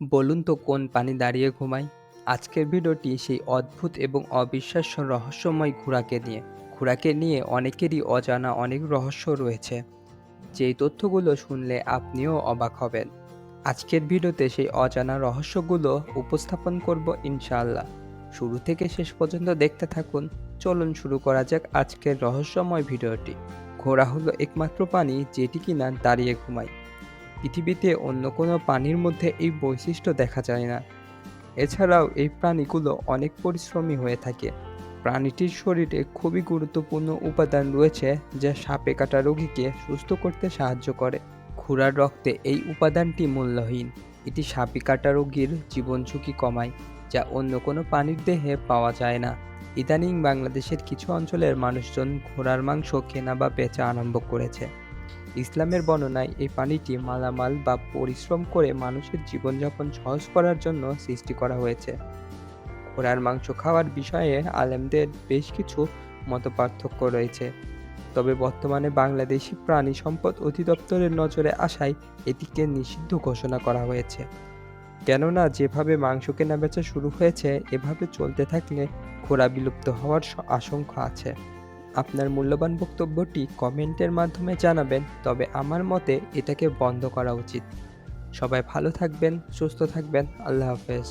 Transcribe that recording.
বলুন তো কোন পানি দাঁড়িয়ে ঘুমায়? আজকের ভিডিওটি সেই অদ্ভুত এবং অবিশ্বাস্য রহস্যময় ঘোড়াকে নিয়ে। ঘোড়াকে নিয়ে অনেকেরই অজানা অনেক রহস্য রয়েছে। যেই তথ্যগুলো শুনলে আপনিও অবাক হবেন। আজকের ভিডিওতে সেই অজানা রহস্যগুলো উপস্থাপন করব ইনশাআল্লাহ। শুরু থেকে শেষ পর্যন্ত দেখতে থাকুন। চলুন শুরু করা যাক আজকের রহস্যময় ভিডিওটি। ঘোড়া হলো একমাত্র পানি যেটি কিনা দাঁড়িয়ে ঘুমায়। পৃথিবীতে অন্য কোনো প্রাণীর মধ্যে এই বৈশিষ্ট্য দেখা যায় না। এছাড়াও এই প্রাণীগুলো অনেক পরিশ্রমী হয়ে থাকে। প্রাণীটির শরীরে খুবই গুরুত্বপূর্ণ উপাদান রয়েছে যা সাপে কাটা রোগীকে সুস্থ করতে সাহায্য করে। খুরার রক্তে এই উপাদানটি মূল্যহীন। এটি সাপে কাটা রোগীর জীবন ঝুঁকি কমায়, যা অন্য কোনো প্রাণীর দেহে পাওয়া যায় না। ইদানিং বাংলাদেশের কিছু অঞ্চলের মানুষজন ঘোড়ার মাংস কেনা বা বেচা আরম্ভ করেছে। ইসলামের বর্ণনায় এই প্রাণীটি মালামাল বা পরিশ্রম করে মানুষের জীবনযাপন সহজ করার জন্য সৃষ্টি করা হয়েছে। ঘোড়ার মাংস খাওয়ার বিষয়ে আলেমদের বেশ কিছু মতপার্থক্য রয়েছে। তবে বর্তমানে বাংলাদেশি প্রাণী সম্পদ অধিদপ্তরের নজরে আসায় এটিকে নিষিদ্ধ ঘোষণা করা হয়েছে। কেননা, যেভাবে মাংস কেনা বেচা শুরু হয়েছে, এভাবে চলতে থাকলে ঘোড়া বিলুপ্ত হওয়ার আশঙ্কা আছে। আপনার মূল্যবান বক্তব্যটি কমেন্টের মাধ্যমে জানাবেন, তবে আমার মতে এটাকে বন্ধ করা উচিত। সবাই ভালো থাকবেন, সুস্থ থাকবেন, আল্লাহ হাফেজ।